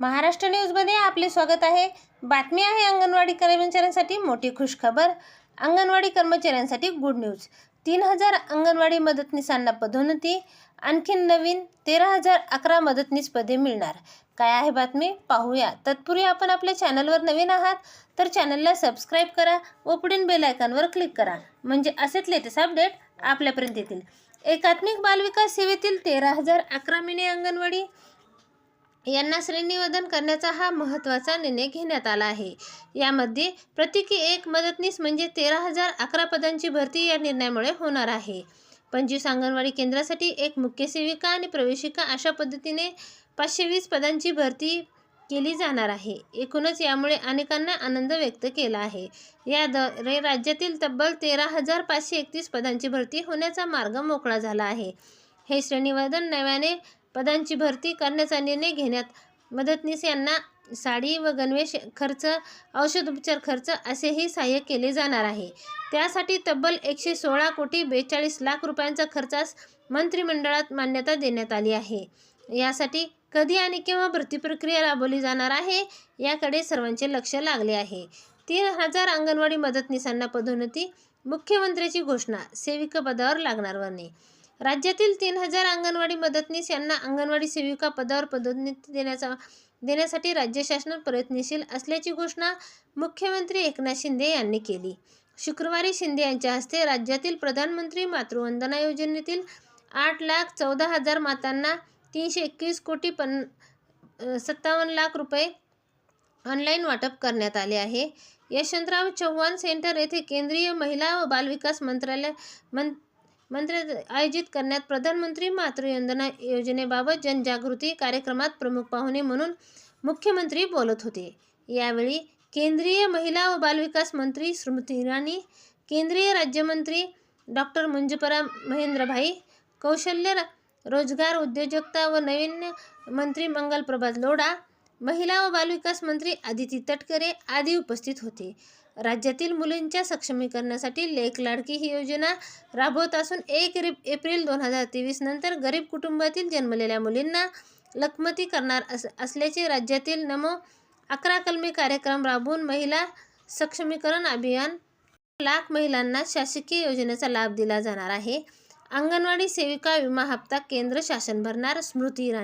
महाराष्ट्र न्यूजमध्ये आपले स्वागत आहे. बातमी आहे अंगणवाडी कर्मचाऱ्यांसाठी मोठी खुशखबर. अंगणवाडी कर्मचाऱ्यांसाठी गुड न्यूज तीन हजार अंगणवाडी मदतनीसांना पदोन्नती. आणखीन नवीन तेरा हजार अकरा मदतनीस पदे मिळणार. काय आहे बातमी? पाहूया. तत्पूर्वी आपण आपल्या चॅनलवर नवीन आहात तर चॅनलला सबस्क्राईब करा व पुढील बेलायकॉनवर क्लिक करा. म्हणजे असेच लेटेस्ट अपडेट आपल्यापर्यंत येतील. एकात्मिक बालविकास सेवेतील तेरा हजार अकरा मिनी अंगणवाडी यांना श्रेणीवदन करण्याचा हा महत्त्वाचा निर्णय घेण्यात आला आहे. यामध्ये प्रत्येकी एक मदतनीस म्हणजे तेरा हजार अकरा पदांची भरती या निर्णयामुळे होणार आहे. पंचवीस अंगणवाडी केंद्रासाठी एक मुख्य सेविका आणि प्रवेशिका अशा पद्धतीने पाचशे वीस पदांची भरती केली जाणार आहे. एकूणच यामुळे अनेकांना आनंद व्यक्त केला आहे. याद्वारे राज्यातील तब्बल तेरा हजार पाचशे एकतीस पदांची भरती होण्याचा मार्ग मोकळा झाला आहे. हे श्रेणीवदन नव्याने पदांची भरती करण्याचा निर्णय घेण्यात मदतनीस यांना साडी व गणवेश खर्च औषधोपचार खर्च असेही सहाय्य केले जाणार आहे. त्यासाठी तब्बल एकशे सोळा कोटी बेचाळीस लाख रुपयांचा खर्चास मंत्रिमंडळात मान्यता देण्यात आली आहे. यासाठी कधी आणि केव्हा भरती प्रक्रिया राबवली जाणार आहे याकडे सर्वांचे लक्ष लागले आहे. तीन हजार अंगणवाडी मदतनीसांना पदोन्नती मुख्यमंत्र्याची घोषणा सेविका पदावर लागणार नाही राज्यातील तीन हजार अंगणवाडी मदतनीस यांना अंगणवाडी सेविका पदावर पदोन्नती देण्याचा देण्यासाठी राज्य शासन प्रयत्नशील असल्याची घोषणा मुख्यमंत्री एकनाथ शिंदे यांनी केली. शुक्रवारी शिंदे यांच्या हस्ते राज्यातील प्रधानमंत्री मातृवंदना योजनेतील आठ लाख चौदा हजार मातांना तीनशे एकवीस कोटी पन सत्तावन्न लाख रुपये ऑनलाईन वाटप करण्यात आले आहे. यशवंतराव चव्हाण सेंटर येथे केंद्रीय महिला व बालविकास मंत्रालय मं मंत्र आयोजित करण्यात प्रधानमंत्री मातृवंदना योजनेबाबत जनजागृती कार्यक्रमात प्रमुख पाहुणे म्हणून मुख्यमंत्री बोलत होते. यावेळी केंद्रीय महिला व बालविकास मंत्री स्मृती इराणी केंद्रीय राज्यमंत्री डॉक्टर मुंजपरा महेंद्रभाई कौशल्य रोजगार उद्योजकता व नवीन मंत्री मंगल प्रभात लोढा महिला व बालविकास मंत्री आदिती तटकरे आदी उपस्थित होते. राज्यातील मुलींच्या सक्षमीकरणासाठी लेख लाडकी ही योजना राबवत असून एक एप्रिल दोन हजार तेवीस नंतर गरीब कुटुंबातील जन्मलेल्या मुलींना लखमती करणार अस असल्याचे राज्यातील नमो अकरा कलमी कार्यक्रम राबवून महिला सक्षमीकरण अभियान लाख महिलांना शासकीय योजनेचा लाभ दिला जाणार आहे. अंगणवाडी सेविका विमा हप्ता केंद्र शासन भरणार स्मृती इराणी